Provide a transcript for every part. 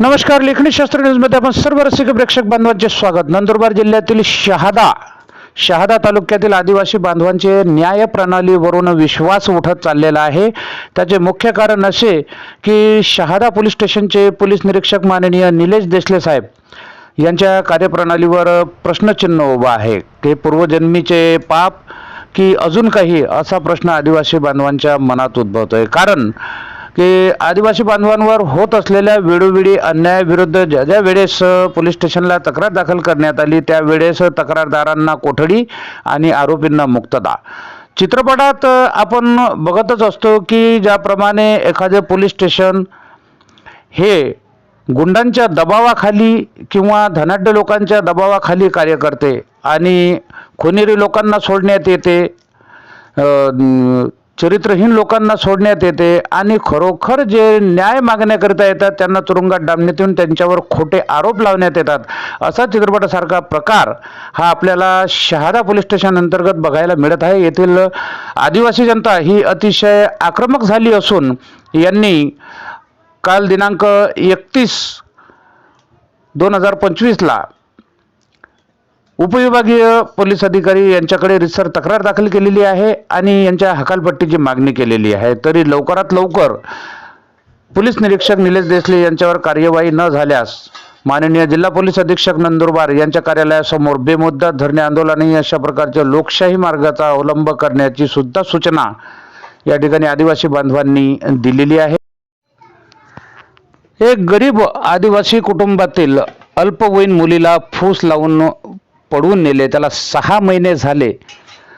नमस्कार लेखणी शास्त्र न्यूजमध्ये आपण सर्व रसिक प्रेक्षक बांधवांचे स्वागत. नंदुरबार जिल्ह्यातील शहादा शहादा तालुक्यातील आदिवासी बांधवांचे न्याय प्रणालीवरून विश्वास उठत चाललेला आहे. त्याचे मुख्य कारण असे की शहादा पोलीस स्टेशनचे पोलीस निरीक्षक माननीय निलेश देसले साहेब यांच्या कार्यप्रणालीवर प्रश्नचिन्ह उभा आहे. ते पूर्वजन्मीचे पाप की अजून काही असा प्रश्न आदिवासी बांधवांच्या मनात उद्भवतोय. कारण की आदिवासी बांधवांवर होत असलेल्या वेळोवेळी अन्यायाविरुद्ध ज्या ज्या वेळेस पोलीस स्टेशनला तक्रार दाखल करण्यात आली त्यावेळेस तक्रारदारांना कोठडी आणि आरोपींना मुक्तता. चित्रपटात आपण बघतच असतो की ज्याप्रमाणे एखादे पोलीस स्टेशन हे गुंडांच्या दबावाखाली किंवा धनाढ्य लोकांच्या दबावाखाली कार्य करते आणि खुनेरी लोकांना सोडण्यात येते चरित्रहीन लोकांना सोडण्यात येते आणि खरोखर जे न्याय मागण्याकरिता येतात त्यांना तुरुंगात डांबण्यात येऊन त्यांच्यावर खोटे आरोप लावण्यात येतात. असा चित्रपटासारखा प्रकार हा आपल्याला शहादा पोलीस स्टेशन अंतर्गत बघायला मिळत आहे. येथील आदिवासी जनता ही अतिशय आक्रमक झाली असून यांनी काल दिनांक एकतीस दोन हजार पंचवीसला उपविभागीय पोलीस अधिकारी यांच्याकडे रिसर तक्रार दाखल केलेली आहे आणि यांच्या हकालपट्टीची मागणी केलेली आहे. तरी लवकरात लवकर पोलीस निरीक्षक निलेश देसले यांच्यावर कार्यवाही न झाल्यास माननीय जिल्हा पोलीस अधीक्षक नंदुरबार यांच्या कार्यालयासमोर बेमुद्दा धरणे आंदोलनही अशा प्रकारच्या लोकशाही मार्गाचा अवलंब करण्याची सुद्धा सूचना या ठिकाणी आदिवासी बांधवांनी दिलेली आहे. एक गरीब आदिवासी कुटुंबातील अल्पवयीन मुलीला फूस लावून पडवून नेले त्याला सहा महिने झाले.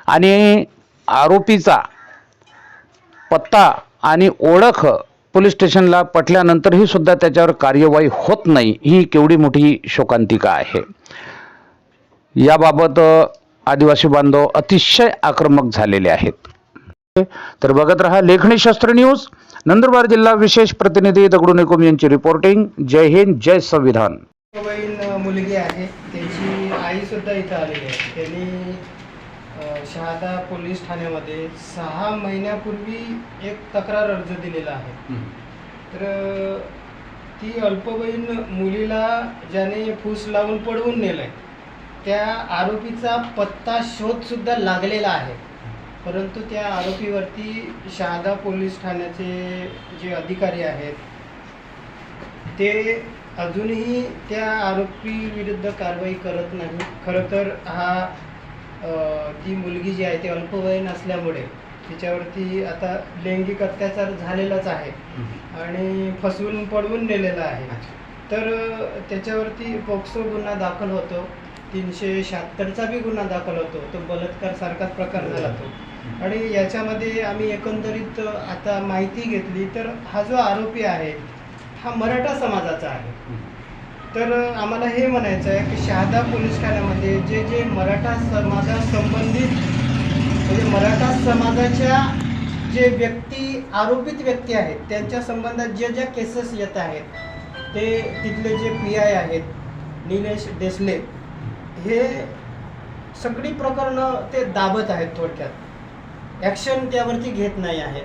आणि आरोपीचा पत्ता आणि ओळख पोलीस स्टेशनला पटल्यानंतरही सुद्धा त्याच्यावर कार्यवाही होत नाही. ही केवढी मोठी शोकांतिका आहे. याबाबत आदिवासी बांधव अतिशय आक्रमक झालेले आहेत. तर बघत रहा लेखणी शस्त्र न्यूज. नंदुरबार जिल्हा विशेष प्रतिनिधी दगडू निकुम यांची रिपोर्टिंग जय हिंद जय संविधान. मुलगी आहे. त्याची आई सुद्धा इथं आलेली आहे. त्यांनी शहादा पोलीस ठाण्यामध्ये सहा महिन्यापूर्वी एक तक्रार अर्ज दिलेला आहे. तर ती अल्पवयीन मुलीला ज्याने फूस लावून पडवून नेलंय त्या आरोपीचा पत्ता शोध सुद्धा लागलेला आहे. परंतु त्या आरोपीवरती शहादा पोलीस ठाण्याचे जे अधिकारी आहेत ते अजूनही त्या आरोपी विरुद्ध कारवाई करत नाही. खरं तर हा ती मुलगी जी आहे ती अल्पवयीन असल्यामुळे तिच्यावरती आता लैंगिक अत्याचार झालेलाच आहे आणि फसवून पडवून नेलेला आहे. तर त्याच्यावरती पोक्सो गुन्हा दाखल होतो. तीनशे शहात्तरचा बी गुन्हा दाखल होतो. तो बलात्कार सारखाच प्रकार झाला तो. आणि याच्यामध्ये आम्ही एकंदरीत आता माहिती घेतली तर हा जो आरोपी आहे हा मराठा समाजाचा आहे. तर आम्हाला हे म्हणायचं आहे की शहादा पोलीस ठाण्यामध्ये जे जे मराठा समाजासंबंधित म्हणजे मराठा समाजाच्या जे व्यक्ती आरोपित व्यक्ती आहेत त्यांच्या संबंधात जे ज्या केसेस येत आहेत ते तिथले जे पी आय आहेत निलेश देसले हे सगळी प्रकरणं ते दाबत आहेत थोडक्यात. ॲक्शन त्यावरती घेत नाही आहेत.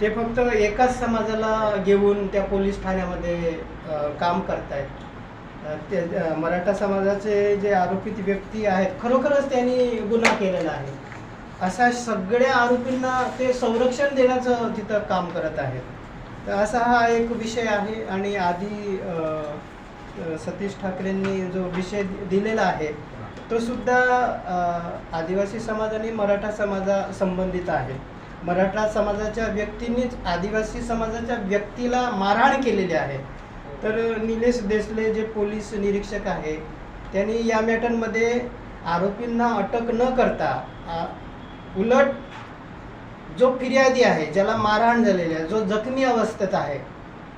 ते फक्त एकाच समाजाला घेऊन त्या पोलीस ठाण्यामध्ये काम करतायत. ते मराठा समाजाचे जे आरोपित व्यक्ती आहेत खरोखरच त्यांनी गुन्हा केलेला आहे. अशा सगळ्या आरोपींना ते संरक्षण देण्याचं तिथं काम करत आहेत. तर असा हा एक विषय आहे आणि आधी सतीश ठाकरेंनी जो विषय दिलेला आहे तो सुद्धा आदिवासी समाज आणि मराठा समाजा संबंधित आहे. मराठा समाजाच्या व्यक्तींनीच आदिवासी समाजाच्या व्यक्तीला मारहाण केलेली आहे. तर निलेश देसले जे पोलीस निरीक्षक आहे त्यांनी या मॅटरमध्ये आरोपींना अटक न करता आ, उलट जो फिर्यादी आहे ज्याला मारहाण झालेली आहे जो जखमी अवस्थेत आहे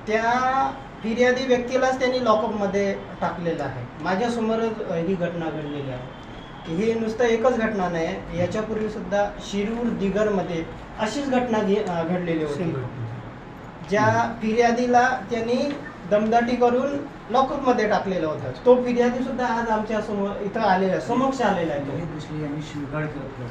त्या फिर्यादी व्यक्तीलाच त्यांनी लॉकअपमध्ये टाकलेलं आहे. माझ्यासमोरच ही घटना घडलेली आहे. ही नुसतं एकच घटना नाही याच्यापूर्वी सुद्धा शिरूर दिगरमध्ये अशीच घटना घडलेली होती. ज्या फिर्यादीला त्यांनी दमदाटी करून लॉकअपमध्ये टाकलेलं होतं. तो फिर्यादी सुद्धा आज आमच्यासमोर इथं आलेला आहे. समक्ष आलेला आहे तो. दुसरी यांनी शिवगाड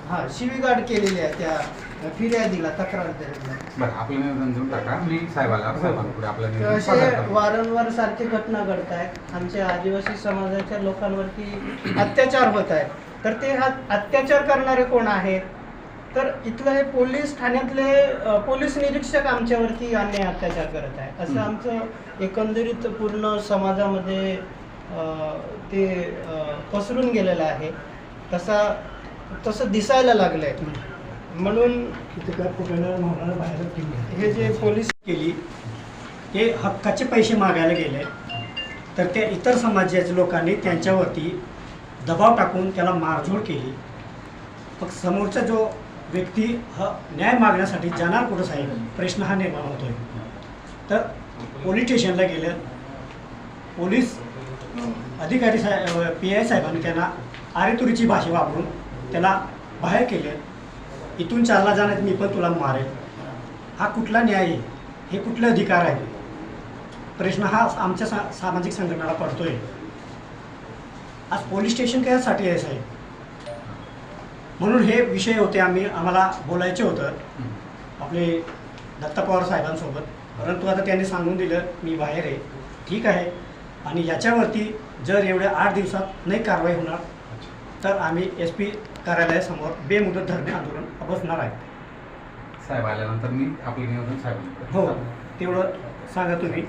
हा शिवीगाळ केलेली आहे त्या फिर्यादीला बरं आपलं निवेदन देऊन टाका. मी साहेबाला साहेबांपुढे आपलं तर निवेदन असे करतो. वारंवार सारखे घटना घडत आहेत आमच्या आदिवासी समाजाच्या लोकांवरती अत्याचार होत आहेत तर ते हा अत्याचार करणारे कोण आहेत? तर इथलं हे पोलीस ठाण्यातले पोलीस निरीक्षक आमच्यावरती अन्याय अत्याचार करत आहे असं हं. आमचं एकंदरीत पूर्ण समाजामध्ये ते पसरून गेलेलं आहे. तसा तसं दिसायला म्हणून होणार बाहेर केली हे जे पोलीस केली ते हक्काचे पैसे मागायला गेले. तर त्या इतर समाजाच्या लोकांनी त्यांच्यावरती दबाव टाकून त्याला मारझोड केली. मग समोरचा जो व्यक्ती हा न्याय मागण्यासाठी जाणार कुठं साहेब? प्रश्न हा निर्माण होतोय. तर पोलीस स्टेशनला गेलं पोलीस अधिकारी साहेब पी आय साहेबांनी त्यांना आरेतुरीची भाषा वापरून त्याला बाहेर केले. इथून चालला जाण्यात मी पण तुला मारेल. हा कुठला न्याय आहे? हे कुठले अधिकार आहे प्रश्न हा आमच्या सा सामाजिक संघटनेला पडतोय. आज पोलीस स्टेशन कशासाठी आहे साहेब? म्हणून हे विषय होते आम्ही आम्हाला बोलायचे होतं. आपले दत्ता पवार साहेबांसोबत. परंतु आता त्यांनी सांगून दिलं मी बाहेर आहे. ठीक आहे. आणि याच्यावरती जर एवढ्या आठ दिवसात नाही कारवाई होणार तर आम्ही एस पी कार्यालयासमोर बेमुदत धरणे आंदोलन बसणार आहे. साहेब आल्यानंतर मी आपलं निवेदन साहेबांकडे हो. तेवढं सांगा तुम्ही.